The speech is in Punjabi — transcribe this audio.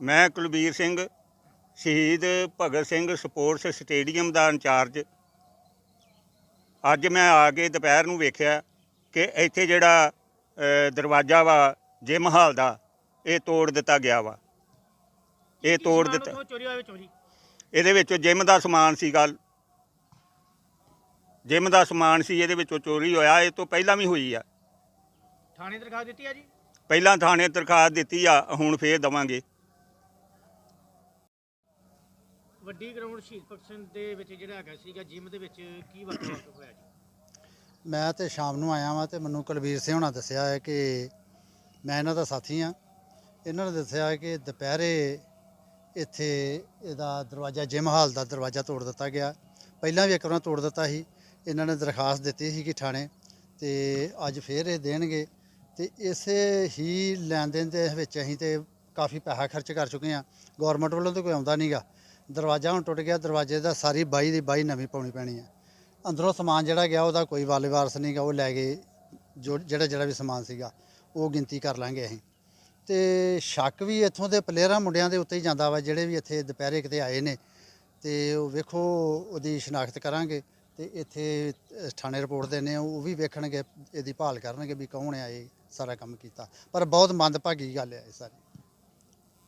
ਮੈਂ ਕੁਲਬੀਰ ਸਿੰਘ ਸ਼ਹੀਦ ਭਗਤ ਸਿੰਘ ਸਪੋਰਟਸ ਸਟੇਡੀਅਮ ਦਾ ਇੰਚਾਰਜ। ਅੱਜ ਮੈਂ ਆ ਕੇ ਦੁਪਹਿਰ ਨੂੰ ਵੇਖਿਆ ਕਿ ਇੱਥੇ ਜਿਹੜਾ ਦਰਵਾਜ਼ਾ ਵਾ ਜਿਮ ਹਾਲ ਦਾ ਇਹ ਤੋੜ ਦਿੱਤਾ ਗਿਆ ਵਾ। ਇਹ ਤੋੜ ਦਿੱਤਾ। ਇਹਦੇ ਵਿੱਚੋਂ ਜਿਮ ਦਾ ਸਮਾਨ ਸੀਗਾ ਜਿਮ ਦਾ ਸਮਾਨ ਸੀ ਇਹਦੇ ਵਿੱਚੋਂ ਚੋਰੀ ਹੋਇਆ ਇਹ ਤੋਂ ਪਹਿਲਾਂ ਵੀ ਹੋਈ ਆ। ਥਾਣੇ ਦਰਖਾਸਤ ਦਿੱਤੀ ਆ ਜੀ? ਪਹਿਲਾਂ ਥਾਣੇ ਦਰਖਾਸਤ ਦਿੱਤੀ ਆ ਹੁਣ ਫੇਰ ਦਵਾਂਗੇ। ਵੱਡੀ ਗਰਾਊਂਡ ਸ਼ਹੀਦ ਭਗਤ ਸਿੰਘ ਦੇ ਵਿੱਚ ਜਿਹੜਾ ਹੈਗਾ ਸੀਗਾ ਜਿਮ ਦੇ ਵਿੱਚ ਕੀ ਵਾਕਿਆ ਵਾਕਿਆ ਹੋਇਆ ਜੀ? ਮੈਂ ਤੇ ਸ਼ਾਮ ਨੂੰ ਆਇਆ ਵਾਂ ਤੇ ਮੈਨੂੰ ਕੁਲਵੀਰ ਸਿੰਘ ਹੋਣਾ ਦੱਸਿਆ ਹੈ ਕਿ ਮੈਂ ਇਹਨਾਂ ਦਾ ਸਾਥੀ ਆ ਇਹਨਾਂ ਨੇ ਦੱਸਿਆ ਹੈ ਕਿ ਦੁਪਹਿਰੇ ਇੱਥੇ ਇਹਦਾ ਦਰਵਾਜ਼ਾ ਜਿਮ ਹਾਲ ਦਾ ਦਰਵਾਜ਼ਾ ਤੋੜ ਦਿੱਤਾ ਗਿਆ। ਪਹਿਲਾਂ ਵੀ ਇੱਕ ਵਾਰ ਤੋੜ ਦਿੱਤਾ ਸੀ। ਇਹਨਾਂ ਨੇ ਦਰਖਾਸਤ ਦਿੱਤੀ ਸੀ ਕਿ ਥਾਣੇ ਤੇ ਅੱਜ ਫੇਰ ਇਹ ਦੇਣਗੇ। ਤੇ ਇਸੇ ਹੀ ਲੈਣ ਦੇਣ ਦੇ ਵਿੱਚ ਅਸੀਂ ਤੇ ਕਾਫੀ ਪੈਸਾ ਖਰਚ ਕਰ ਚੁੱਕੇ ਆ ਗਵਰਨਮੈਂਟ ਵੱਲੋਂ ਤਾਂ ਕੋਈ ਆਉਂਦਾ ਨਹੀਂਗਾ ਦਰਵਾਜ਼ਾ ਹੁਣ ਟੁੱਟ ਗਿਆ, ਦਰਵਾਜ਼ੇ ਦਾ ਸਾਰੀ ਬਾਈ ਦੀ ਬਾਈ ਨਵੀਂ ਪਾਉਣੀ ਪੈਣੀ ਹੈ। ਅੰਦਰੋਂ ਸਮਾਨ ਜਿਹੜਾ ਗਿਆ, ਉਹਦਾ ਕੋਈ ਵਾਲੇ ਵਾਰਸ ਨਹੀਂਗਾ ਉਹ ਲੈ ਗਏ ਜੋ ਜਿਹੜਾ ਜਿਹੜਾ ਵੀ ਸਮਾਨ ਸੀਗਾ, ਉਹ ਗਿਣਤੀ ਕਰ ਲਾਂਗੇ ਅਸੀਂ। ਤੇ ਸ਼ੱਕ ਵੀ ਇੱਥੋਂ ਦੇ ਪਲੇਅਰਾਂ ਮੁੰਡਿਆਂ ਦੇ ਉੱਤੇ ਹੀ ਜਾਂਦਾ ਵਾ, ਜਿਹੜੇ ਵੀ ਇੱਥੇ ਦੁਪਹਿਰੇ ਕਿਤੇ ਆਏ ਨੇ। ਤੇ ਉਹ ਵੇਖੋ, ਉਹਦੀ ਸ਼ਨਾਖਤ ਕਰਾਂਗੇ ਤੇ ਇੱਥੇ ਥਾਣੇ ਰਿਪੋਰਟ ਦੇਣੇ ਆ ਉਹ ਵੀ ਵੇਖਣਗੇ, ਇਹਦੀ ਭਾਲ ਕਰਨਗੇ ਵੀ ਕੌਣ ਆ ਇਹ ਸਾਰਾ ਕੰਮ ਕੀਤਾ। ਪਰ ਬਹੁਤ ਮੰਦਭਾਗੀ ਗੱਲ ਹੈ ਇਹ ਸਾਰੀ।